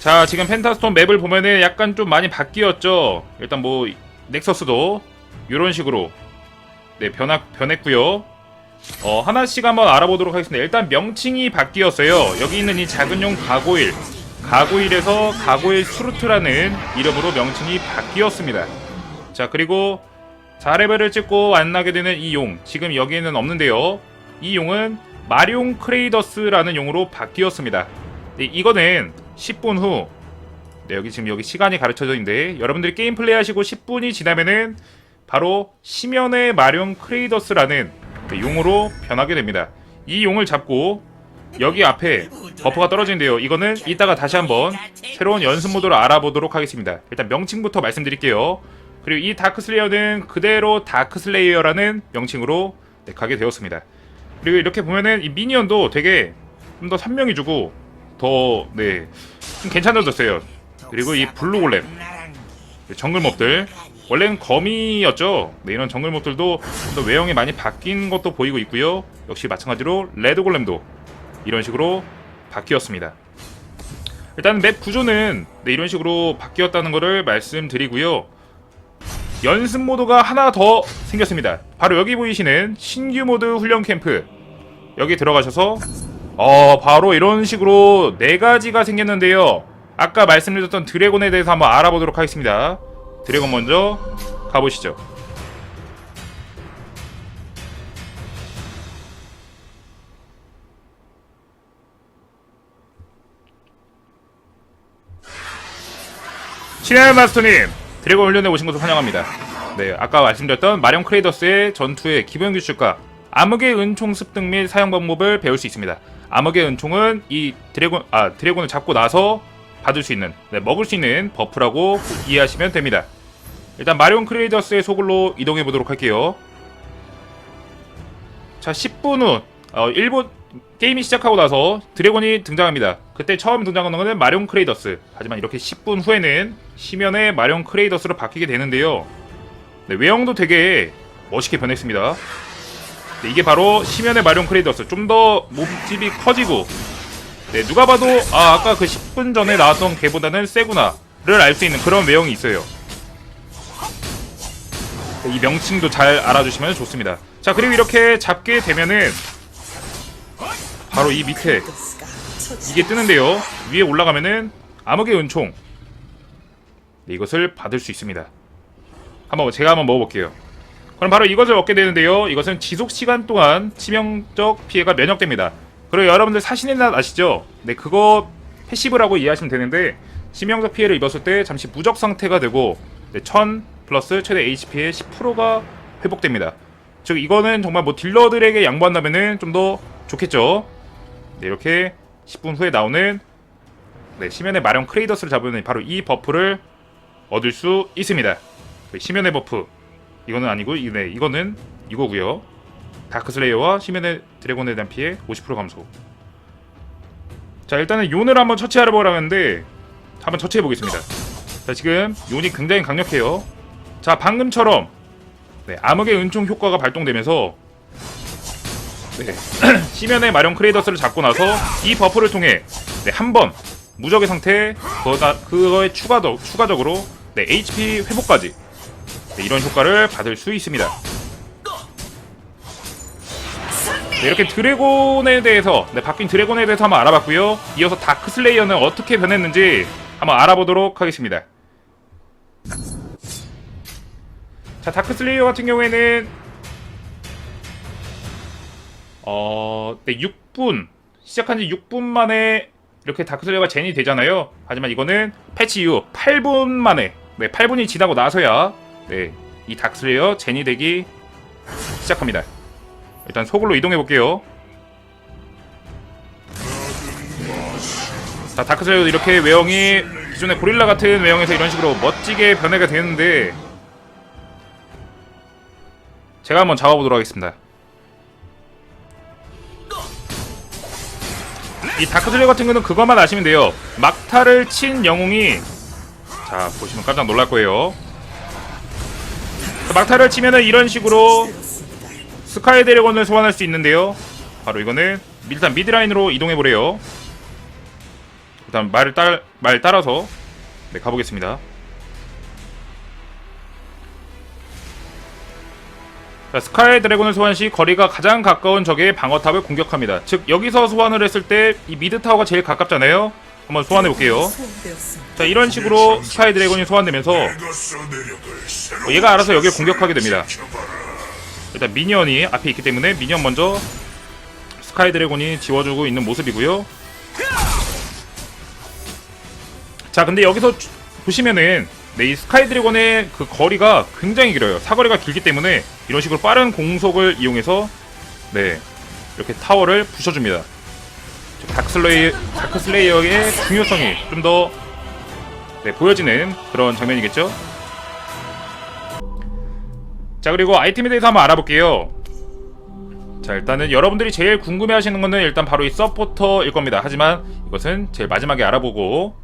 자 지금 펜타스톤 맵을 보면은 약간 좀 많이 바뀌었죠? 일단 뭐 넥서스도 이런 식으로. 네 변화 변했고요. 어 하나씩 한번 알아보도록 하겠습니다. 일단 명칭이 바뀌었어요. 여기 있는 이 작은 용 가고일. 가고일에서 가고일 수루트라는 이름으로 명칭이 바뀌었습니다. 자 그리고 4레벨을 찍고 만나게 되는 이 용. 지금 여기에는 없는데요. 이 용은 마룡 크레이더스라는 용으로 바뀌었습니다. 네, 이거는 10분 후 네, 여기 지금 여기 시간이 가르쳐져 있는데 여러분들이 게임 플레이 하시고 10분이 지나면은 바로 심연의 마룡 크레이더스라는 네, 용으로 변하게 됩니다. 이 용을 잡고 여기 앞에 버프가 떨어지는데요. 이거는 이따가 다시 한번 새로운 연습 모드로 알아보도록 하겠습니다. 일단 명칭부터 말씀드릴게요. 그리고 이 다크슬레이어는 그대로 다크슬레이어라는 명칭으로 네, 가게 되었습니다. 그리고 이렇게 보면은 이 미니언도 되게 좀 더 선명히 주고 더, 네, 좀 괜찮아졌어요. 그리고 이 블루 골렘, 네, 정글 몹들. 원래는 거미였죠. 네, 이런 정글 몹들도 좀더 외형이 많이 바뀐 것도 보이고 있고요. 역시 마찬가지로 레드 골렘도 이런 식으로 바뀌었습니다. 일단 맵 구조는 네, 이런 식으로 바뀌었다는 것을 말씀드리고요. 연습 모드가 하나 더 생겼습니다. 바로 여기 보이시는 신규 모드 훈련 캠프 여기 들어가셔서 어 바로 이런 식으로 네 가지가 생겼는데요. 아까 말씀드렸던 드래곤에 대해서 한번 알아보도록 하겠습니다. 드래곤 먼저 가보시죠. 신의 마스터님 드래곤 훈련에 오신 것을 환영합니다. 네, 아까 말씀드렸던 마령 크레이더스의 전투의 기본 규칙과 암흑의 은총 습득 및 사용 방법을 배울 수 있습니다. 암흑의 은총은 이 드래곤 아 드래곤을 잡고 나서 받을 수 있는 네, 먹을 수 있는 버프라고 이해하시면 됩니다. 일단 마리온 크레이더스의 소굴로 이동해 보도록 할게요. 자, 10분 후 어, 일본 게임이 시작하고 나서 드래곤이 등장합니다. 그때 처음 등장하는 것은 마리온 크레이더스. 하지만 이렇게 10분 후에는 시면의 마리온 크레이더스로 바뀌게 되는데요. 네, 외형도 되게 멋있게 변했습니다. 네, 이게 바로 시면의 마리온 크레이더스. 좀 더 몸집이 커지고 네, 누가 봐도 아, 아까 그 10분 전에 나왔던 걔보다는 세구나를 알 수 있는 그런 외형이 있어요. 네, 이 명칭도 잘 알아주시면 좋습니다. 자, 그리고 이렇게 잡게 되면은 바로 이 밑에 이게 뜨는데요. 위에 올라가면은 암흑의 은총 네, 이것을 받을 수 있습니다. 한번 제가 한번 먹어볼게요. 그럼 바로 이것을 얻게 되는데요. 이것은 지속 시간 동안 치명적 피해가 면역됩니다. 그리고 여러분들 사신의 날 아시죠? 네, 그거 패시브라고 이해하시면 되는데 치명적 피해를 입었을 때 잠시 무적 상태가 되고 네, 1000 플러스 최대 HP의 10%가 회복됩니다. 즉 이거는 정말 뭐 딜러들에게 양보한다면은 좀 더 좋겠죠. 네, 이렇게 10분 후에 나오는 네, 시면의 마령 크레이더스를 잡으면 바로 이 버프를 얻을 수 있습니다. 네, 시면의 버프 이거는 아니고 이- 네, 이거는 이거고요. 다크슬레이어와 시면의 드래곤에 대한 피해 50% 감소. 자 일단은 요늘 한번 처치하러 보라고 하는데 한번 처치해 보겠습니다. 자 지금 요니 굉장히 강력해요. 자 방금처럼 네, 암흑의 은총 효과가 발동되면서 네, 시면의 마령 크레이더스를 잡고 나서 이 버프를 통해 네, 한번 무적의 상태 그거에 추가 더, 추가적으로 네, HP 회복까지 네, 이런 효과를 받을 수 있습니다. 네, 이렇게 드래곤에 대해서 네, 바뀐 드래곤에 대해서 한번 알아봤고요. 이어서 다크슬레이어는 어떻게 변했는지 한번 알아보도록 하겠습니다. 자, 다크슬레이어 같은 경우에는 어, 네, 6분 시작한 지 6분 만에 이렇게 다크슬레이어가 젠이 되잖아요. 하지만 이거는 패치 이후 8분 만에 네, 8분이 지나고 나서야 네, 이 다크슬레이어 젠이 되기 시작합니다. 일단 소굴로 이동해 볼게요. 자, 다크슬레이어도 이렇게 외형이 기존의 고릴라 같은 외형에서 이런 식으로 멋지게 변해가 되는데 제가 한번 잡아보도록 하겠습니다. 이 다크슬레이어 같은 경우는 그것만 아시면 돼요. 막타를 친 영웅이 자 보시면 깜짝 놀랄 거예요. 자, 막타를 치면은 이런 식으로 스카이 드래곤을 소환할 수 있는데요. 바로 이거는 일단 미드라인으로 이동해 보래요. 일단 말을 따, 말 따라서 네, 가보겠습니다. 자, 스카이 드래곤을 소환 시 거리가 가장 가까운 적의 방어탑을 공격합니다. 즉 여기서 소환을 했을 때 이 미드 타워가 제일 가깝잖아요. 한번 소환해 볼게요. 자 이런 식으로 스카이 드래곤이 소환되면서 어, 얘가 알아서 여기를 공격하게 됩니다. 일단 미니언이 앞에 있기 때문에 미니언 먼저 스카이 드래곤이 지워주고 있는 모습이고요. 자 근데 여기서 주- 보시면은 네, 이 스카이 드래곤의 그 거리가 굉장히 길어요. 사거리가 길기 때문에 이런 식으로 빠른 공속을 이용해서 네 이렇게 타워를 부셔줍니다. 다크슬레이, 다크슬레이어의 중요성이 좀 더 네, 보여지는 그런 장면이겠죠. 자 그리고 아이템에 대해서 한번 알아볼게요. 자 일단은 여러분들이 제일 궁금해 하시는 거는 일단 바로 이 서포터일 겁니다. 하지만 이것은 제일 마지막에 알아보고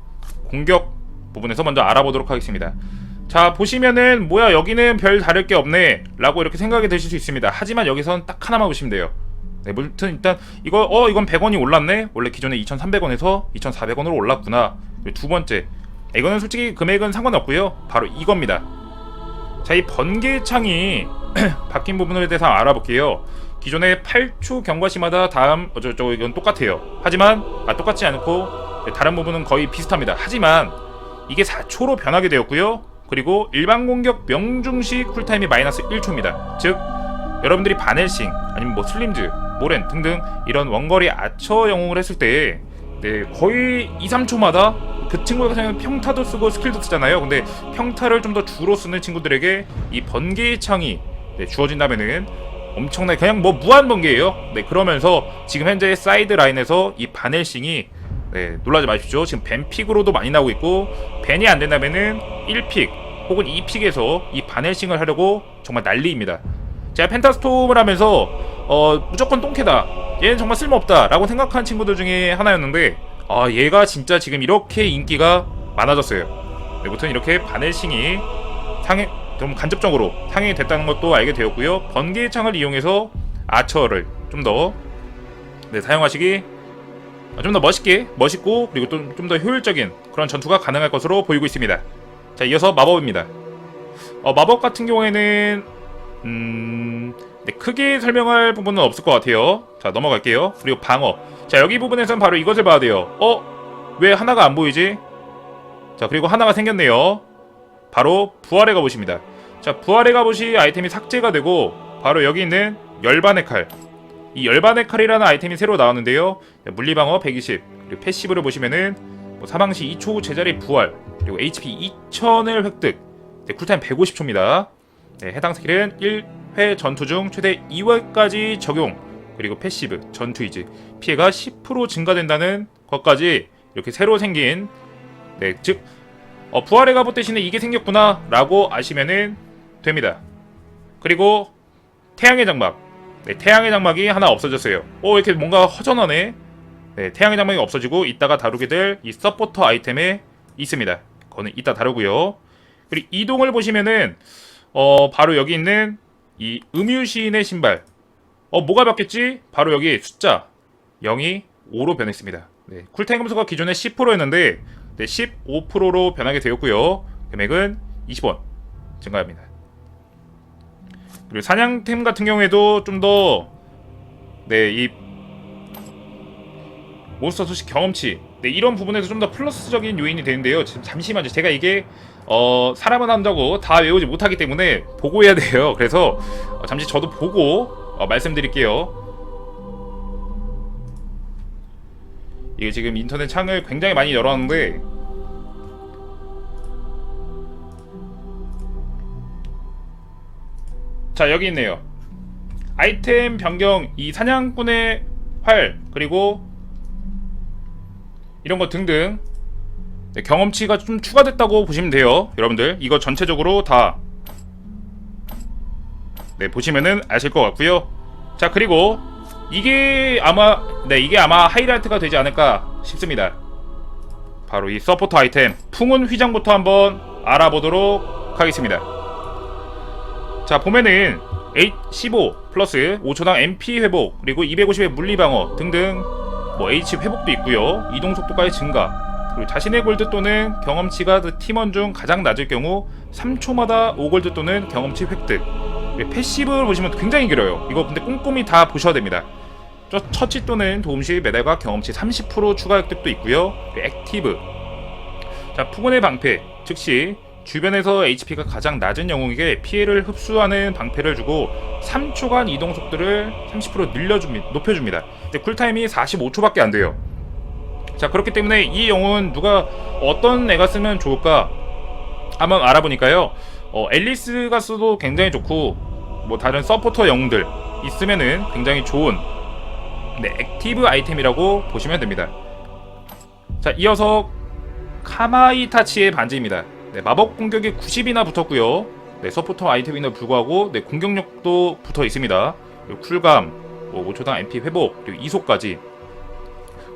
공격 부분에서 먼저 알아보도록 하겠습니다. 자 보시면은 뭐야 여기는 별 다를 게 없네 라고 이렇게 생각이 드실 수 있습니다. 하지만 여기선 딱 하나만 보시면 돼요. 네, 무튼 일단 이거 어 이건 100원이 올랐네. 원래 기존에 2,300원에서 2,400원으로 올랐구나. 두 번째 이거는 솔직히 금액은 상관없고요. 바로 이겁니다. 자, 이 번개창이 바뀐 부분에 대해서 알아볼게요. 기존의 8초 경과시마다 다음 어쩌고저쩌고 이건 똑같아요. 하지만 아, 똑같지 않고 네, 다른 부분은 거의 비슷합니다. 하지만 이게 4초로 변하게 되었고요. 그리고 일반 공격 명중시 쿨타임이 마이너스 1초입니다. 즉 여러분들이 바넬싱 아니면 뭐 슬림즈, 모렌 등등 이런 원거리 아처 영웅을 했을 때 네, 거의 2, 3초마다 그 친구가 그냥 평타도 쓰고 스킬도 쓰잖아요. 근데 평타를 좀 더 주로 쓰는 친구들에게 이 번개의 창이 네, 주어진다면은 엄청나게 그냥 뭐 무한 번개예요. 네, 그러면서 지금 현재 사이드 라인에서 이 바넬싱이 네, 놀라지 마십시오. 지금 벤픽으로도 많이 나오고 있고 벤이 안 된다면은 1픽 혹은 2픽에서 이 바넬싱을 하려고 정말 난리입니다. 제가 펜타스톰을 하면서 어 무조건 똥캐다. 얘는 정말 쓸모없다 라고 생각한 친구들 중에 하나였는데 아 얘가 진짜 지금 이렇게 인기가 많아졌어요. 네, 무튼 이렇게 바넬싱이 상해 좀 간접적으로 상행이 됐다는 것도 알게 되었고요. 번개의 창을 이용해서 아처를 좀더 네, 사용하시기 좀 더 멋있게 멋있고 그리고 좀좀더 효율적인 그런 전투가 가능할 것으로 보이고 있습니다. 자 이어서 마법입니다. 어, 마법 같은 경우에는 음... 네, 크게 설명할 부분은 없을 것 같아요. 자, 넘어갈게요. 그리고 방어. 자, 여기 부분에선 바로 이것을 봐야 돼요. 어? 왜 하나가 안 보이지? 자, 그리고 하나가 생겼네요. 바로 부활의 갑옷입니다. 자, 부활의 갑옷이 아이템이 삭제가 되고 바로 여기 있는 열반의 칼. 이 열반의 칼이라는 아이템이 새로 나왔는데요. 네, 물리방어 120. 그리고 패시브를 보시면은 뭐 사망 시 2초 후 제자리 부활. 그리고 HP 2000을 획득. 네, 쿨타임 150초입니다. 네, 해당 스킬은 1 회 전투 중 최대 2회까지 적용 그리고 패시브 전투 이즈 피해가 10% 증가된다는 것까지 이렇게 새로 생긴 네, 즉 어, 부활의 갑옷 대신에 이게 생겼구나 라고 아시면은 됩니다. 그리고 태양의 장막. 네, 태양의 장막이 하나 없어졌어요. 오 이렇게 뭔가 허전하네. 네, 태양의 장막이 없어지고 이따가 다루게 될 이 서포터 아이템에 있습니다. 그거는 이따 다루고요. 그리고 이동을 보시면은 어 바로 여기 있는 이 음유시인의 신발. 어 뭐가 바뀌었지? 바로 여기 숫자 0이 5로 변했습니다. 네, 쿨타임 감소가 기존에 10%였는데 네, 15%로 변하게 되었고요. 금액은 20원 증가합니다. 그리고 사냥템 같은 경우에도 좀 더 네, 이 몬스터 소식 경험치 네, 이런 부분에서 좀 더 플러스적인 요인이 되는데요 지금 잠시만요 제가 이게 어, 사람은 한다고 다 외우지 못하기 때문에 보고 해야 돼요. 그래서 어, 잠시 저도 보고 어, 말씀드릴게요. 이게 지금 인터넷 창을 굉장히 많이 열어놨는데 자 여기 있네요. 아이템 변경 이 사냥꾼의 활 그리고 이런 거 등등. 네, 경험치가 좀 추가됐다고 보시면 돼요 여러분들. 이거 전체적으로 다. 네, 보시면은 아실 것 같고요. 자 그리고 이게 아마 네 이게 아마 하이라이트가 되지 않을까 싶습니다. 바로 이 서포터 아이템 풍운 휘장부터 한번 알아보도록 하겠습니다. 자 보면은 H15 플러스 5초당 MP 회복 그리고 250의 물리방어 등등 뭐 H 회복도 있고요 이동 속도까지 증가 그리고 자신의 골드 또는 경험치가 그 팀원 중 가장 낮을 경우 3초마다 5골드 또는 경험치 획득. 네, 패시브를 보시면 굉장히 길어요. 이거 근데 꼼꼼히 다 보셔야 됩니다. 저 처치 또는 도움시 메달과 경험치 30% 추가 획득도 있고요. 액티브. 자, 푸근의 방패. 즉시 주변에서 HP가 가장 낮은 영웅에게 피해를 흡수하는 방패를 주고 3초간 이동 속도를 30% 늘려줍니다. 높여줍니다. 근데 쿨타임이 45초밖에 안 돼요. 자, 그렇기 때문에 이 영웅은 누가 어떤 애가 쓰면 좋을까? 한번 알아보니까요. 어, 앨리스가 써도 굉장히 좋고 뭐 다른 서포터 영웅들 있으면은 굉장히 좋은 네, 액티브 아이템이라고 보시면 됩니다. 자, 이어서 카마이타치의 반지입니다. 네, 마법 공격이 90이나 붙었고요. 네, 서포터 아이템임에도 불구하고 네, 공격력도 붙어 있습니다. 그리고 쿨감, 뭐 5초당 MP 회복, 그리고 이속까지.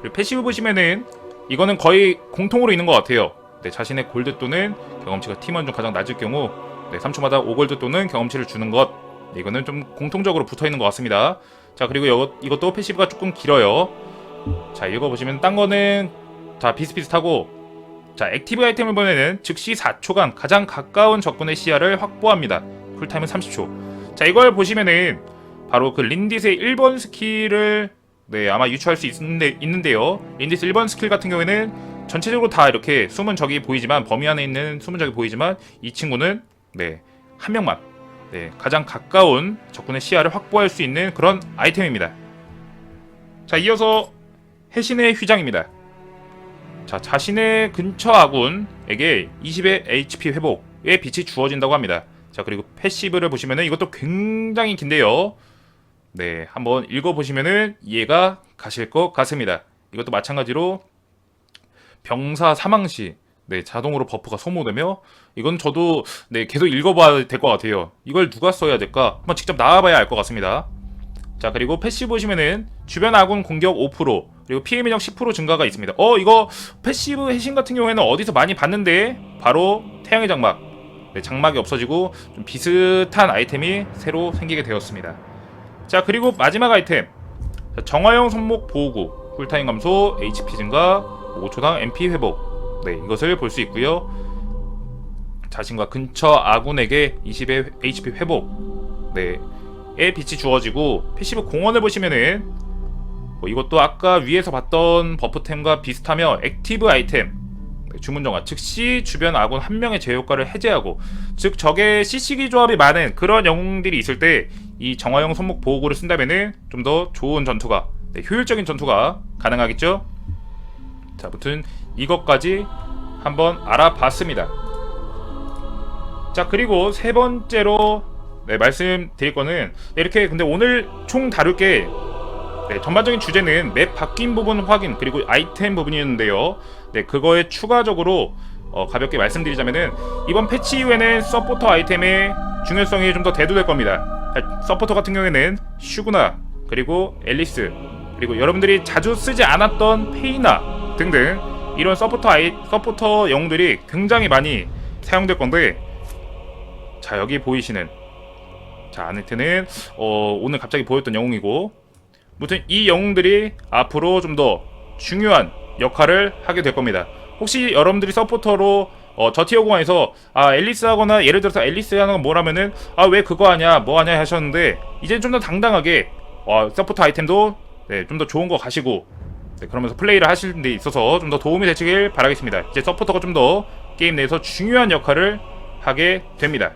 그리고 패시브 보시면은 이거는 거의 공통으로 있는 것 같아요. 네, 자신의 골드 또는 경험치가 팀원 중 가장 낮을 경우 네, 3초마다 5골드 또는 경험치를 주는 것. 네, 이거는 좀 공통적으로 붙어 있는 것 같습니다. 자, 그리고 이것, 이것도 패시브가 조금 길어요. 자, 읽어보시면 딴 거는 다 비슷비슷하고 자, 액티브 아이템을 보내는 즉시 4초간 가장 가까운 적군의 시야를 확보합니다. 쿨타임은 30초. 자, 이걸 보시면은 바로 그 린디스의 1번 스킬을 네, 아마 유추할 수 있는데, 있는데요. 린디스 1번 스킬 같은 경우에는 전체적으로 다 이렇게 숨은 적이 보이지만 범위 안에 있는 숨은 적이 보이지만 이 친구는 네, 한 명만 네, 가장 가까운 적군의 시야를 확보할 수 있는 그런 아이템입니다. 자, 이어서 해신의 휘장입니다. 자, 자신의 근처 아군에게 20의 HP 회복의 빛이 주어진다고 합니다. 자, 그리고 패시브를 보시면은 이것도 굉장히 긴데요. 네, 한번 읽어보시면은 이해가 가실 것 같습니다. 이것도 마찬가지로 병사 사망 시 네, 자동으로 버프가 소모되며 이건 저도 네, 계속 읽어봐야 될 것 같아요. 이걸 누가 써야 될까? 한번 직접 나와봐야 알 것 같습니다. 자, 그리고 패시브 보시면은 주변 아군 공격 5% 그리고 피해 면역 10% 증가가 있습니다. 어, 이거 패시브 해신 같은 경우에는 어디서 많이 봤는데 바로 태양의 장막. 네, 장막이 없어지고 좀 비슷한 아이템이 새로 생기게 되었습니다. 자, 그리고 마지막 아이템. 자, 정화용 손목 보호구, 쿨타임 감소, HP 증가, 5초당 MP 회복. 네, 이것을 볼 수 있고요. 자신과 근처 아군에게 20의 HP 회복. 네. 의 빛이 주어지고 패시브 공원을 보시면은 뭐 이것도 아까 위에서 봤던 버프템과 비슷하며 액티브 아이템. 네, 주문 정화. 즉시 주변 아군 한 명의 제효과를 해제하고 즉 적의 CC기 조합이 많은 그런 영웅들이 있을 때 이 정화용 손목 보호구를 쓴다면은 좀 더 좋은 전투가 네, 효율적인 전투가 가능하겠죠? 자 아무튼 이것까지 한번 알아봤습니다. 자 그리고 세 번째로 네, 말씀드릴 거는 네, 이렇게 근데 오늘 총 다룰 게 네, 전반적인 주제는 맵 바뀐 부분 확인 그리고 아이템 부분이었는데요. 네, 그거에 추가적으로 어, 가볍게 말씀드리자면은 이번 패치 이후에는 서포터 아이템의 중요성이 좀 더 대두될 겁니다. 자, 서포터 같은 경우에는 슈구나 그리고 앨리스 그리고 여러분들이 자주 쓰지 않았던 페이나 등등 이런 서포터 아이 서포터 영웅들이 굉장히 많이 사용될 건데 자 여기 보이시는 자 아네트는 어, 오늘 갑자기 보였던 영웅이고 무튼 이 영웅들이 앞으로 좀 더 중요한 역할을 하게 될 겁니다. 혹시 여러분들이 서포터로 어, 저 티어 공항에서 아 앨리스 하거나 예를 들어서 앨리스 하는 건 뭐라면은 아 왜 그거 하냐 뭐 하냐 하셨는데 이제 좀 더 당당하게 어, 서포터 아이템도 네, 좀 더 좋은 거 가시고 네, 그러면서 플레이를 하시는 데 있어서 좀 더 도움이 되시길 바라겠습니다. 이제 서포터가 좀 더 게임 내에서 중요한 역할을 하게 됩니다.